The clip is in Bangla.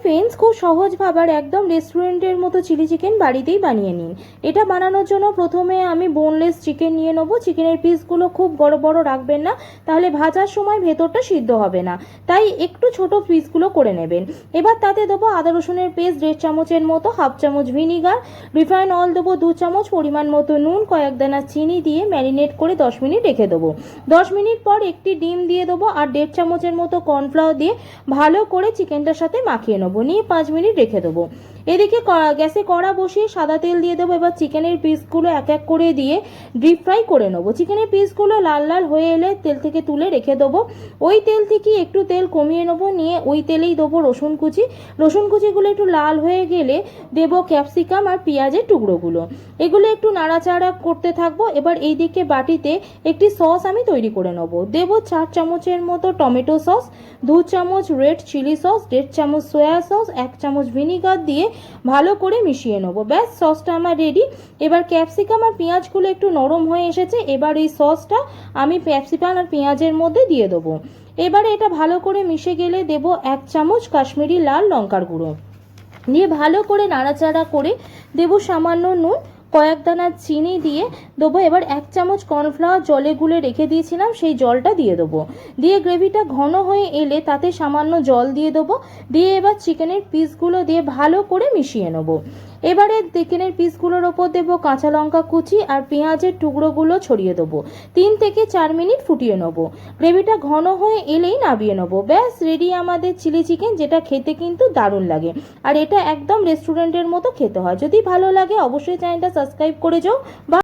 ফ্রেন্ডস খুব সহজ ভাবার একদম রেস্টুরেন্টের মতো চিলি চিকেন বাড়িতেই বানিয়ে নিন। এটা বানানোর জন্য প্রথমে আমি বোনলেস চিকেন নিয়ে নেব। চিকেনের পিসগুলো খুব বড় বড় রাখবেন না, তাহলে ভাজার সময় ভেতরটা সিদ্ধ হবে না। তাই একটু ছোট পিসগুলো করে নেবেন। এবার তাতে দেবো আদা রসুনের পেস্ট দেড় চামচের মতো হাফ চামচ ভিনিগার রিফাইন অয়েল দেবো দু চামচ পরিমাণ মতো নুন, কয়েক দানা চিনি দিয়ে ম্যারিনেট করে দশ মিনিট রেখে দেবো। দশ মিনিট পর একটি ডিম দিয়ে দেবো আর দেড় চামচের মতো কর্নফ্লাওয়ার দিয়ে ভালো করে চিকেনটার সাথে মাখিয়ে নেব। নিয়ে পাঁচ মিনিট রেখে দেবো। এদিকে গ্যাসে কড়া বসিয়ে সাদা তেল দিয়ে দেবো। এবার চিকেনের পিসগুলো এক এক করে দিয়ে ডিপ ফ্রাই করে নেব। চিকেনের পিসগুলো লাল লাল হয়ে এলে তেল থেকে তুলে রেখে দেবো। ওই তেল থেকে একটু তেল কমিয়ে নেব। নিয়ে ওই তেলেই দেবো রসুন কুচি। রসুন কুচিগুলো একটু লাল হয়ে গেলে দেবো ক্যাপসিকাম আর পেঁয়াজের টুকরোগুলো। এগুলো একটু নাড়াচাড়া করতে থাকব। এবার এই দিকে বাটিতে একটি সস আমি তৈরি করে নেব। দেবো চার চামচের মতো টমেটো সস, দু চামচ রেড চিলি সস, দেড় চামচ সয়া সস, এক চামচ ভিনিগার দিয়ে ভালো করে মিশিয়ে নেব। ব্যাস, সসটা আমার রেডি এবার ক্যাপসিকাম আর পেঁয়াজগুলো একটু নরম হয়ে এসেছে, এবার এই সসটা আমি ক্যাপসিকাম আর পেঁয়াজের মধ্যে দিয়ে দেবো। এবারে এটা ভালো করে মিশে গেলে দেব এক চামচ কাশ্মীরি লাল লঙ্কার গুঁড়ো। দিয়ে ভালো করে নাড়াচাড়া করে দেবো সামান্য নুন। কয়েক দানা চিনি দিয়ে দেবো। এবার এক চামচ কর্নফ্লাওয়ার জলে গুলে রেখে দিয়েছিলাম, সেই জলটা দিয়ে দেবো। দিয়ে গ্রেভিটা ঘন হয়ে এলে তাতে সামান্য জল দিয়ে দেবো। দিয়ে এবার চিকেনের পিসগুলো দিয়ে ভালো করে মিশিয়ে নেব। এবারে চিকেনের পিসগুলোর ওপর দেবো কাঁচা লঙ্কা কুচি আর পেঁয়াজের টুকরোগুলো ছড়িয়ে দেবো। তিন থেকে চার মিনিট ফুটিয়ে নেব। গ্রেভিটা ঘন হয়ে এলেই নাবিয়ে নেব। ব্যাস রেডি আমাদের চিলি চিকেন যেটা খেতে কিন্তু দারুণ লাগে। আর এটা একদম রেস্টুরেন্টের মতো খেতে হয়। যদি ভালো লাগে, অবশ্যই চ্যানেলটা সাবস্ক্রাইব করে যাও। বা